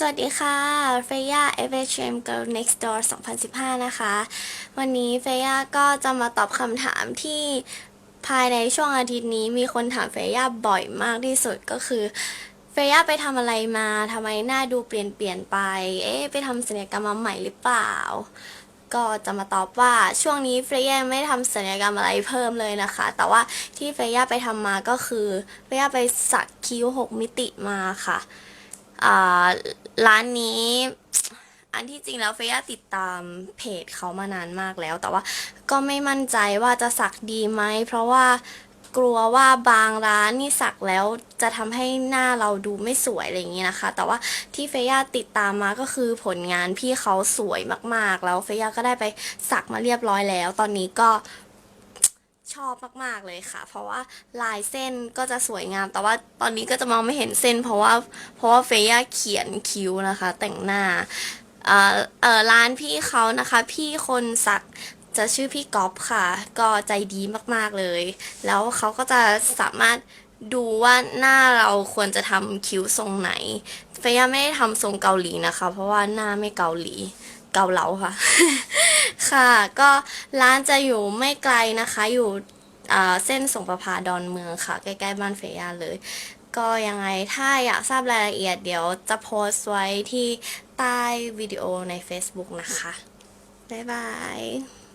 สวัสดีค่ะ เฟย่า FHM Girl Next Door 2015 นะคะ วันนี้เฟย่าก็จะมาตอบคำถามที่ภายในช่วงอาทิตย์นี้มีคนถามเฟย่าบ่อยมากที่สุดก็คือ เฟย่าไปทำอะไรมาทำไมหน้าดูเปลี่ยนเปลี่ยนไป เอ๊ะ ไปทำศัลยกรรมมาใหม่หรือเปล่า ก็จะมาตอบว่าช่วงนี้เฟย่าไม่ได้ทำศัลยกรรมอะไรเพิ่มเลยนะคะ แต่ว่าที่เฟย่าไปทำมาก็คือเฟย่าไปสักคิ้ว 6 มิติมาค่ะอ่า ร้านนี้อันที่จริงแล้วเฟย่าติดตามเพจเขามานานมากแล้ว แต่ว่าก็ไม่มั่นใจว่าจะสักดีไหม เพราะว่ากลัวว่าบางร้านนี่สักแล้วจะทำให้หน้าเราดูไม่สวยอะไรอย่างนี้นะคะ แต่ว่าที่เฟย่าติดตามมาก็คือผลงานพี่เขาสวยมากๆ แล้วเฟย่าก็ได้ไปสักมาเรียบร้อยแล้ว ตอนนี้ก็ ชอบมากๆเลยค่ะ เพราะว่าลายเส้นก็จะสวยงาม แต่ว่าตอนนี้ก็จะมองไม่เห็นเส้น เพราะว่าเพราะว่าเฟย่าเขียนคิ้วนะคะ แต่งหน้าเอ่อเอ่อร้านพี่เขานะคะ พี่คนสักจะชื่อพี่ก๊อฟค่ะ ก็ใจดีมากๆเลย แล้วเขาก็จะสามารถดูว่าหน้าเราควรจะทำคิ้วทรงไหน เฟย่าไม่ได้ทำทรงเกาหลีนะคะ เพราะว่าหน้าไม่เกาหลีเกาเหลาค่ะ ค่ะก็ร้านจะอยู่ไม่ไกลนะคะอยู่เส้นสงประพาดอนเมืองค่ะ ใกล้ๆบ้านเฟย่าเลย ก็ยังไงถ้าอยากทราบรายละเอียดเดี๋ยวจะโพสต์ไว้ที่ใต้วิดีโอใน Facebook นะคะ บ๊ายบาย